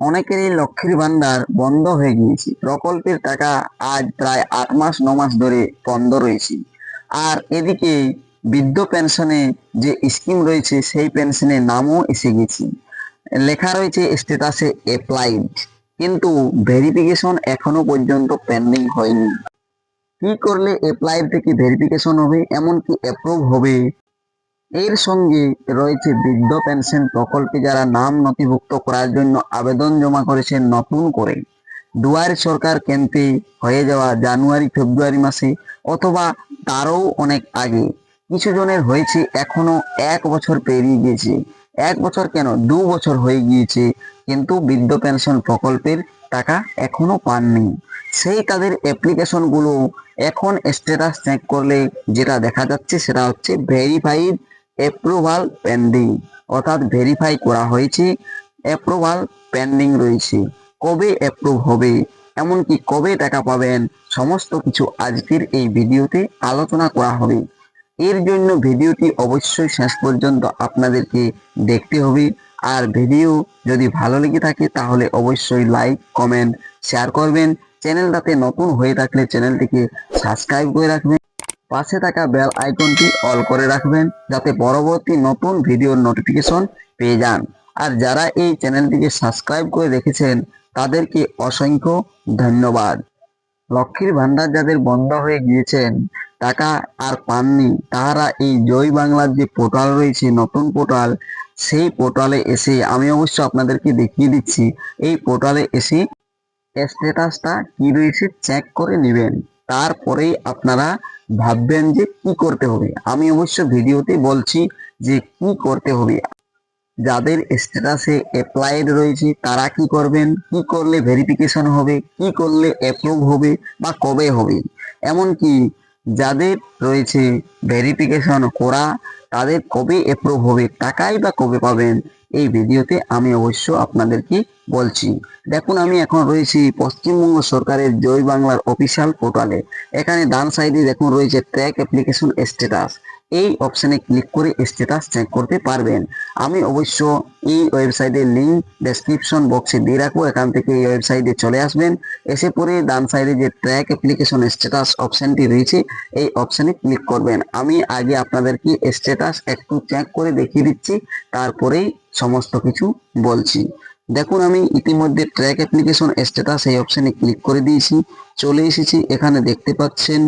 অনেকেরই লক্ষ্মীর ভান্ডার বন্ধ হয়ে গিয়েছে। প্রকল্পের টাকা আজ প্রায় আট মাস, ন মাস ধরে বন্ধ রয়েছে। আর এদিকে বৃদ্ধ পেনশনে যে স্কিম রয়েছে, সেই পেনশনের নামও এসে গেছে। লেখা রয়েছে স্ট্যাটাসে অ্যাপ্লাইড কিন্তু ভেরিফিকেশন এখনও পর্যন্ত পেন্ডিং হয়নি। কি করলে অ্যাপ্লাইড থেকে ভেরিফিকেশন হবে, এমনকি অ্যাপ্রুভ হবে? এর সঙ্গে রয়েছে বৃদ্ধ পেনশন প্রকল্পে যারা নাম নথিভুক্ত করার জন্য আবেদন জমা করেছেন নতুন করে। দুয়ার সরকার কেন্দ্রে হয়ে যাওয়া জানুয়ারি, ফেব্রুয়ারি মাসে অথবা তারও অনেক আগে। কিছু জনের হয়েছে এখনও এক বছর পেরিয়ে গিয়েছে। এক বছর কেন? দু বছর হয়ে গিয়েছে, কিন্তু বৃদ্ধ পেনশন প্রকল্পের টাকা এখনও পাননি। সেই তাদের অ্যাপ্লিকেশনগুলো এখন স্ট্যাটাস চেক করলে যেটা দেখা যাচ্ছে সেটা হচ্ছে ভেরিফাইড অ্যাপ্রুভাল পেন্ডিং অর্থাৎ ভেরিফাই করা হয়েছে অ্যাপ্রুভাল পেন্ডিং রয়েছে। কবে অ্যাপ্রুভ হবে? এমনকি কবে টাকা পাবেন? সমস্ত কিছু আজকের এই ভিডিওতে আলোচনা করা হবে। এর জন্য ভিডিওটি অবশ্যই শেষ পর্যন্ত আপনাদেরকে দেখতে হবে। আর ভিডিও যদি ভালো লেগে থাকে, তাহলে অবশ্যই লাইক কমেন্ট শেয়ার করবেন। চ্যানেলটাতে নতুন হয়ে থাকলে চ্যানেলটিকে সাবস্ক্রাইব করে রাখবেন। পাশে থাকা বেল আইকনটি অল করে রাখবেন যাতে পরবর্তী নতুন ভিডিওর নোটিফিকেশন পেয়ে যান। আর যারা এই চ্যানেলটিকে সাবস্ক্রাইব করে রেখেছেন, তাদেরকে অসংখ্য ধন্যবাদ। লক্ষ্মীর ভান্ডার যাদের বন্ধ হয়ে গিয়েছেন, টাকা আর পাননি, তাহারা এই জয় বাংলার যে পোর্টাল রয়েছে, নতুন পোর্টাল, সেই পোর্টালে এসে আমি অবশ্য আপনাদেরকে দেখিয়ে দিচ্ছি, এই পোর্টালে এসে স্ট্যাটাসটা কি রয়েছে চেক করে নেবেন। তারপরেই আপনারা ভাববেন যে কি করতে হবে। আমি অবশ্য ভিডিওতে বলছি যে কি করতে হবে। যাদের স্ট্যাটাসে অ্যাপ্লাইড রয়েছে, তারা কি করবেন? কি করলে ভেরিফিকেশন হবে? কি করলে অ্যাপ্রুভ হবে? বা কবে হবে? এমনকি যাদের রয়েছে ভেরিফিকেশন করা তাদের কবে এপ্রুভ হবে টাকাই বা কবে পাবেন? এই ভিডিওতে আমি অবশ্য আপনাদেরকে বলছি। দেখুন, আমি এখন রয়েছি পশ্চিমবঙ্গ সরকারের জয় বাংলার অফিসিয়াল পোর্টালে এখানে ডান সাইডে দেখুন রয়েছে ট্র্যাক অ্যাপ্লিকেশন স্ট্যাটাস এই অপশনে ক্লিক করে স্ট্যাটাস চেক করতে পারবেন। আমি অবশ্য এই ওয়েবসাইটের লিঙ্ক ডেসক্রিপশন বক্সে দিয়ে রাখব, এখান থেকে এই ওয়েবসাইটে চলে আসবেন। এসে পরে ডান সাইডে যে ট্র্যাক অ্যাপ্লিকেশন স্ট্যাটাস অপশনটি রয়েছে, এই অপশনে ক্লিক করবেন। আমি আগে আপনাদেরকে স্ট্যাটাস একটু চেক করে দেখিয়ে দিচ্ছি তারপরেই সমস্ত কিছু বলছি। দেখুন, আমি ইতিমধ্যে ট্র্যাক অ্যাপ্লিকেশন স্ট্যাটাস এই অপশনে ক্লিক করে দিয়েছি। চলে এসেছি, এখানে দেখতে পাচ্ছেন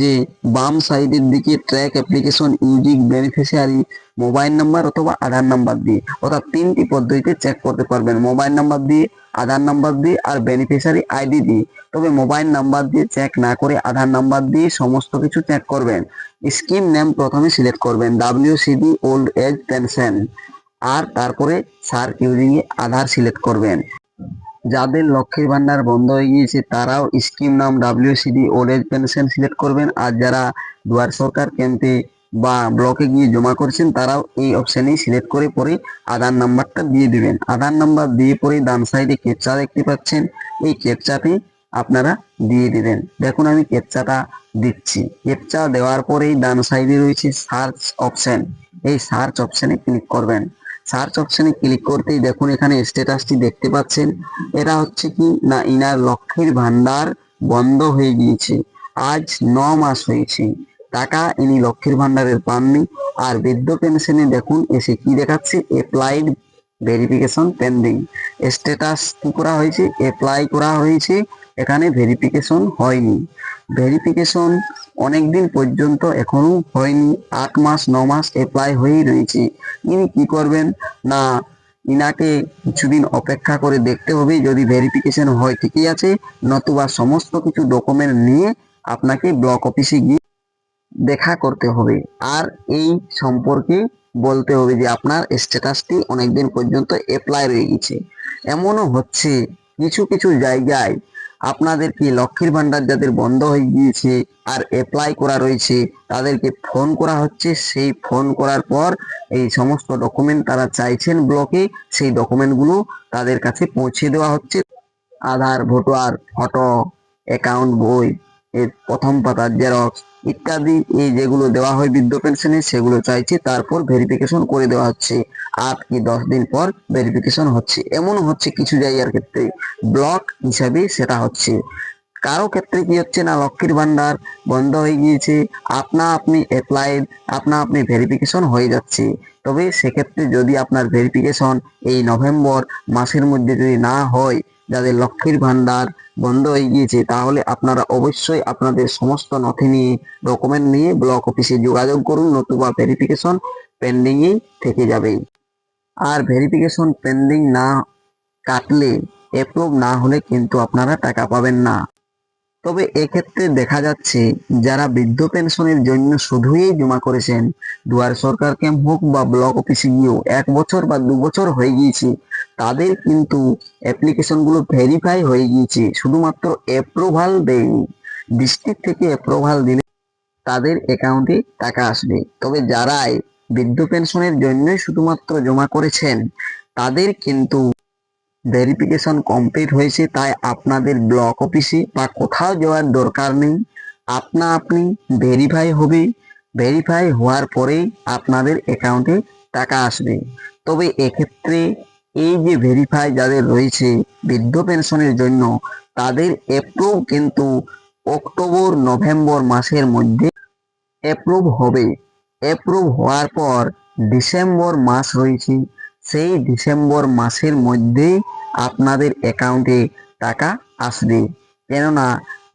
যে বাম সাইডের দিকে ট্র্যাক অ্যাপ্লিকেশন ইউজিক বেনিফিশিয়ারি মোবাইল নাম্বার অথবা আধার নাম্বার দিয়ে। অর্থাৎ তিনটি পদ্ধতিতে চেক করতে পারবেন। মোবাইল নাম্বার দিয়ে আধার নাম্বার দিয়ে আর বেনিফিশিয়ারি আইডি দিয়ে। তবে মোবাইল নাম্বার দিয়ে চেক না করে আধার নাম্বার দিয়ে সমস্ত কিছু চেক করবেন। স্কিম নেম প্রথমে সিলেক্ট করবেন। W CD old age pension আর তারপরে search using a Aadhaar select করবেন। যাদের লক্ষ্মীর ভান্ডার বন্ধ হয়ে গিয়েছে, তারাও স্কিম নাম WCD old age pension select করবেন। আর যারা দুয়ার সরকার ক্যাম্পে বা ব্লকে গিয়ে জমা করছেন, তারাও এই অপশনেই সিলেক্ট করে পরে আধার নাম্বারটা দিয়ে দিবেন। আধার নাম্বার দিয়ে পরে ডান সাইডে ক্যাপচা দেখতে পাচ্ছেন। এই ক্যাপচাটি আপনারা দিয়ে দিবেন। দেখুন আমি ক্যাপচাটা দিচ্ছি। ক্যাপচা দেওয়ার পরেই ডান সাইডে রয়েছে সার্চ অপশন এই সার্চ অপশনে ক্লিক করবেন। সার্চ অপশনে ক্লিক করতেই দেখুন এখানে স্ট্যাটাসটি দেখতে পাচ্ছেন। এটা হচ্ছে কি? না, ইনার লক্ষ্মীর ভান্ডার বন্ধ হয়ে গিয়েছে। আজ ন মাস হয়েছে। টাকা ইনি লক্ষ্মীর ভান্ডারের পাননি। আর বৃদ্ধ পেনশনে দেখুন, এসে কি দেখাচ্ছে? অ্যাপ্লাইড ভেরিফিকেশন পেন্ডিং স্ট্যাটাস কি করা হয়েছে? অ্যাপ্লাই করা হয়েছে। এখানে ভেরিফিকেশন হয়নি। ভেরিফিকেশন অনেকদিন পর্যন্ত এখনও হয়নি। আট মাস, ন মাস অ্যাপ্লাই হয়েই রয়েছে। ইনি কি করবেন? না, ইনাকে কিছুদিন অপেক্ষা করে দেখতে হবে। যদি ভেরিফিকেশন হয়, ঠিকই আছে। নতুবা সমস্ত কিছু ডকুমেন্ট নিয়ে আপনাকে ব্লক অফিসে গিয়ে দেখা করতে হবে। আর এই সম্পর্কে বলতে হবে যে, আপনার স্ট্যাটাসটি অনেকদিন পর্যন্ত অ্যাপ্লাই রয়ে গেছে। এমনও হচ্ছে, কিছু কিছু জায়গায় আপনাদেরকে লক্ষ্মীর ভান্ডার যাদের বন্ধ হয়ে গিয়েছে আর অ্যাপ্লাই করা রয়েছে, তাদেরকে ফোন করা হচ্ছে। সেই ফোন করার পর এই সমস্ত ডকুমেন্ট তারা চাইছেন ব্লকে সেই ডকুমেন্টগুলো তাদের কাছে পৌঁছে দেওয়া হচ্ছে। আধার, ভোটার ফটো অ্যাকাউন্ট বই, এর প্রথম পাতার জেরক্স ইত্যাদি, এই যেগুলো দেওয়া হয় বৃদ্ধ পেনশনে, সেগুলো চাইছে, তারপর ভেরিফিকেশন করে দেওয়া হচ্ছে। আট কি দশ দিন পর ভেরিফিকেশন হচ্ছে। এমন হচ্ছে কিছু জায়গার ক্ষেত্রে। ব্লক হিসাবে সেটা হচ্ছে। কারও ক্ষেত্রে কি হচ্ছে না, লক্ষ্মীর ভান্ডার বন্ধ হয়ে গিয়েছে, আপনা আপনি অ্যাপ্লাইড আপনা আপনি ভেরিফিকেশন হয়ে যাচ্ছে। তবে সেক্ষেত্রে যদি আপনার ভেরিফিকেশন এই নভেম্বর মাসের মধ্যে যদি না হয় যাদের লক্ষ্মীর ভান্ডার বন্ধ হয়ে গিয়েছে, তাহলে আপনারা অবশ্যই আপনাদের সমস্ত নথি নিয়ে ডকুমেন্ট নিয়ে ব্লক অফিসে যোগাযোগ করুন, নতুবা ভেরিফিকেশন পেন্ডিংই থেকে যাবে। আর ভেরিফিকেশন পেন্ডিং না কাটলে অ্যাপ্রুভ না হলে কিন্তু আপনারা টাকা পাবেন না। তবে এক্ষেত্রে দেখা যাচ্ছে, যারা বৃদ্ধ পেনশনের জন্য শুধুই জমা করেছেন, দুয়ার সরকার ক্যাম্প হোক বা ব্লক অফিসে গিয়েও এক বছর বা দু বছর হয়ে গিয়েছে তাদের কিন্তু অ্যাপ্লিকেশনগুলো ভেরিফাই হয়ে গিয়েছে। শুধুমাত্র অ্যাপ্রুভাল দেয়নি। ডিস্ট্রিক্ট থেকে অ্যাপ্রুভাল দিলে তাদের অ্যাকাউন্টে টাকা আসবে। তবে যারাই বৃদ্ধ পেনশনের জন্যই শুধুমাত্র জমা করেছেন, তাদের কিন্তু ভেরিফিকেশন কমপ্লিট হয়েছে। তাই আপনাদের ব্লক অফিসে বা কোথাও যাওয়ার দরকার নেই। আপনা আপনি ভেরিফাই হবে। ভেরিফাই হওয়ার পরেই আপনাদের অ্যাকাউন্টে টাকা আসবে। তবে এক্ষেত্রে এই যে ভেরিফাই যাদের রয়েছে বৃদ্ধ পেনশনের জন্য, তাদের অ্যাপ্রুভ কিন্তু অক্টোবর নভেম্বর মাসের মধ্যে অ্যাপ্রুভ হবে। অ্যাপ্রুভ হওয়ার পর ডিসেম্বর মাস রয়েছে। সেই ডিসেম্বর মাসের মধ্যেই আপনাদের অ্যাকাউন্টে টাকা আসবে। কেননা,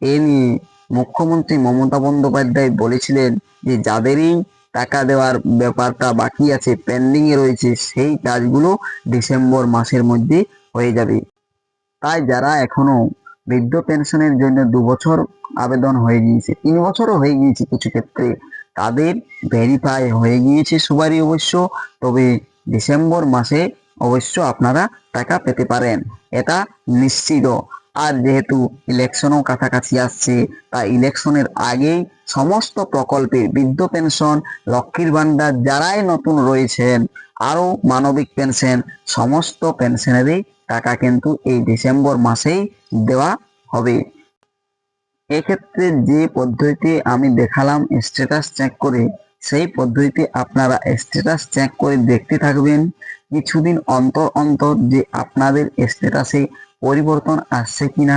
এ নিয়ে মুখ্যমন্ত্রী মমতা বন্দ্যোপাধ্যায় বলেছিলেন যে, যাদেরই টাকা দেওয়ার ব্যাপারটা বাকি আছে পেন্ডিং এ রয়েছে, সেই কাজগুলো ডিসেম্বর মাসের মধ্যে হয়ে যাবে। তাই যারা এখনও বৃদ্ধ পেনশনের জন্য দু বছর আবেদন হয়ে গিয়েছে, তিন বছরও হয়ে গিয়েছে কিছু ক্ষেত্রে, তাদের ভেরিফাই হয়ে গিয়েছে সবারই অবশ্য, তবে ডিসেম্বর মাসে অবশ্য আপনারা টাকা পেতে পারেন, এটা নিশ্চিত। আর যেহেতু ইলেকশনও কাছাকাছি আসছে তা ইলেকশনের আগেই সমস্ত প্রকল্পের বৃদ্ধ পেনশন, লক্ষ্মীর ভান্ডার যারাই নতুন রয়েছেন, আরও মানবিক পেনশন, সমস্ত পেনশনেরই টাকা কিন্তু এই ডিসেম্বর মাসেই দেওয়া হবে। এক্ষেত্রে যে পদ্ধতিতে আমি দেখালাম স্ট্যাটাস চেক করে, সেই পদ্ধতিতে আপনারা স্ট্যাটাস চেক করে দেখতে থাকবেন। কিছুদিন অন্তর অন্তর যে আপনাদের স্ট্যাটাসে পরিবর্তন আসছে কিনা,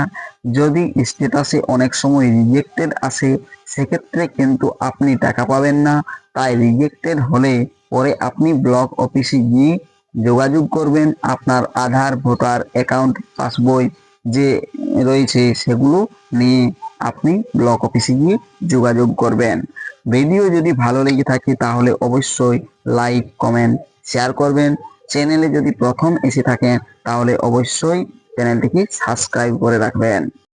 যদি স্ট্যাটাসে অনেক সময় রিজেক্টেড আসে, সেক্ষেত্রে কিন্তু আপনি টাকা পাবেন না। তাই রিজেক্টেড হলে পরে আপনি ব্লক অফিসে গিয়ে যোগাযোগ করবেন আপনার আধার, ভোটার অ্যাকাউন্ট পাসবই যে রয়েছে সেগুলো নিয়ে আপনি ব্লক অফিসে গিয়ে যোগাযোগ করবেন। ভিডিও যদি ভালো লেগে থাকে তাহলে অবশ্যই লাইক কমেন্ট শেয়ার করবেন। চ্যানেলে যদি প্রথম এসে থাকেন তাহলে অবশ্যই চ্যানেলটিকে সাবস্ক্রাইব করে রাখবেন।